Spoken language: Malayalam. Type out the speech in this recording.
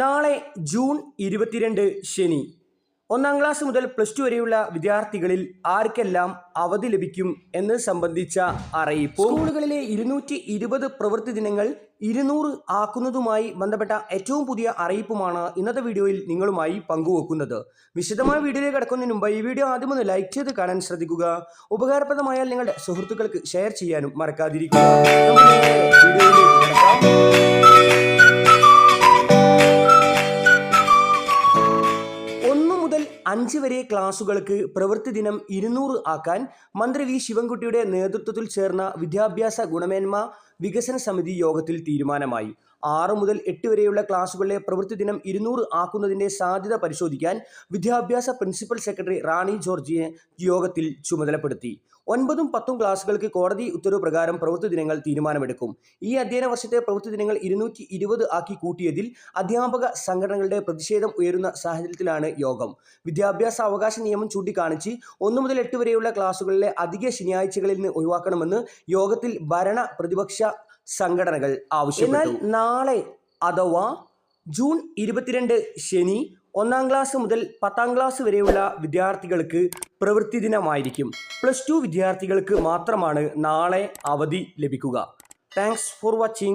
നാളെ ജൂൺ ഇരുപത്തിരണ്ട് ശനി. ഒന്നാം ക്ലാസ് മുതൽ പ്ലസ് ടു വരെയുള്ള വിദ്യാർത്ഥികളിൽ ആർക്കെല്ലാം അവധി ലഭിക്കും എന്ന് സംബന്ധിച്ച അറിയിപ്പ് സ്കൂളുകളിലെ ഇരുന്നൂറ്റി ഇരുപത് പ്രവൃത്തി ദിനങ്ങൾ ഇരുന്നൂറ് ആക്കുന്നതുമായി ബന്ധപ്പെട്ട ഏറ്റവും പുതിയ അറിയിപ്പുമാണ് ഇന്നത്തെ വീഡിയോയിൽ നിങ്ങളുമായി പങ്കുവെക്കുന്നത്. വിശദമായ വീഡിയോയിലേക്ക് കടക്കുന്നതിന് മുമ്പ് ഈ വീഡിയോ ആദ്യം ഒന്ന് ലൈക്ക് ചെയ്ത് കാണാൻ ശ്രദ്ധിക്കുക. ഉപകാരപ്രദമായാൽ നിങ്ങളുടെ സുഹൃത്തുക്കൾക്ക് ഷെയർ ചെയ്യാനും മറക്കാതിരിക്കുക. അഞ്ച് വരെ ക്ലാസുകൾക്ക് പ്രവൃത്തി ദിനം ഇരുന്നൂറ് ആക്കാൻ മന്ത്രി വി ശിവൻകുട്ടിയുടെ നേതൃത്വത്തിൽ ചേർന്ന വിദ്യാഭ്യാസ ഗുണമേന്മ വികസന സമിതി യോഗത്തിൽ തീരുമാനമായി. ആറ് മുതൽ എട്ട് വരെയുള്ള ക്ലാസുകളിലെ പ്രവൃത്തി ദിനം ഇരുന്നൂറ് ആക്കുന്നതിന്റെ സാധ്യത പരിശോധിക്കാൻ വിദ്യാഭ്യാസ പ്രിൻസിപ്പൽ സെക്രട്ടറി റാണി ജോർജിയെ യോഗത്തിൽ ചുമതലപ്പെടുത്തി. ഒൻപതും പത്തും ക്ലാസുകൾക്ക് കോടതി ഉത്തരവ് പ്രകാരം പ്രവൃത്തി ദിനങ്ങൾ തീരുമാനമെടുക്കും. ഈ അധ്യയന വർഷത്തെ പ്രവൃത്തി ദിനങ്ങൾ ഇരുന്നൂറ്റി ഇരുപത് ആക്കി കൂട്ടിയതിൽ അധ്യാപക സംഘടനകളുടെ പ്രതിഷേധം ഉയരുന്ന സാഹചര്യത്തിലാണ് യോഗം. വിദ്യാഭ്യാസ അവകാശ നിയമം ചൂണ്ടിക്കാണിച്ച് ഒന്നു മുതൽ എട്ട് വരെയുള്ള ക്ലാസുകളിലെ അധിക ശനിയാഴ്ചകളിൽ നിന്ന് ഒഴിവാക്കണമെന്ന് യോഗത്തിൽ ഭരണ പ്രതിപക്ഷ സംഘടനകൾ ആവശ്യപ്പെട്ടു. എന്നാൽ നാളെ അഥവാ ജൂൺ ഇരുപത്തിരണ്ട് ശനി ഒന്നാം ക്ലാസ് മുതൽ പത്താം ക്ലാസ് വരെയുള്ള വിദ്യാർത്ഥികൾക്ക് പ്രവൃത്തി ദിനമായിരിക്കും. പ്ലസ് ടു വിദ്യാർത്ഥികൾക്ക് മാത്രമാണ് നാളെ അവധി ലഭിക്കുക. Thanks for watching.